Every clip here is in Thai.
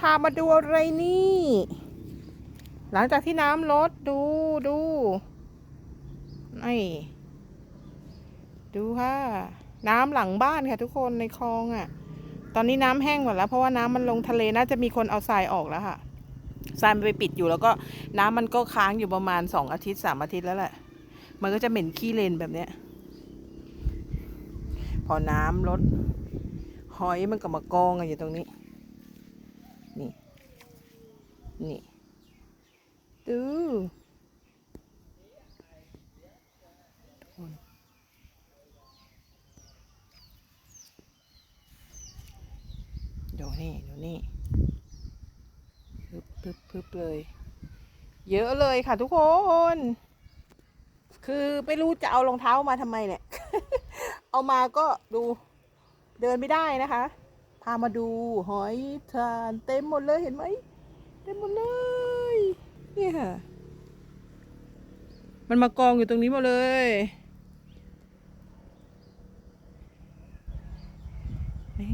พามาดูอะไรนี่ หลังจากที่น้ำลดดูดูนี่ดูค่ะ น้ำหลังบ้านค่ะทุกคนในคลองอะ่ะ ตอนนี้น้ำแห้งหมดแล้ว เพราะว่าน้ำมันลงทะเลน่าจะมีคนเอาทรายออกแล้วค่ะทรายมันไปปิดอยู่แล้วก็น้ำมันก็ค้างอยู่ประมาณสองอาทิตย์สามอาทิตย์แล้วแหละ มันก็จะเหม็นขี้เลนแบบเนี้ย พอน้ำลดหอยมันก็มากองกันอยู่ตรงนี้ นี่ดูทุกคนดูนี่ดูนี่พึบพึบพึบเลย เยอะเลยค่ะทุกคน คือไม่รู้จะเอารองเท้ามาทำไมเนี่ย เอามาก็ดูเดินไม่ได้นะคะ พามาดูหอยทานเต็มหมดเลยเห็นไหม เต็มหมดเลย เนี่ยค่ะ มันมากองอยู่ตรงนี้หมดเลย นี่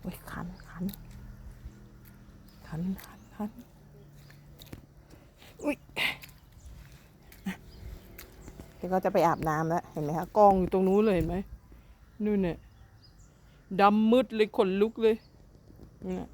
โอ้ยคันคันคันคันคันอุ้ยเดี๋ยวก็จะไปอาบน้ำแล้ว เห็นไหมคะกองอยู่ตรงนู้นเลยเห็นไหมนู่นเนี่ยดำมืดเลยขนลุกเลยนี่นะ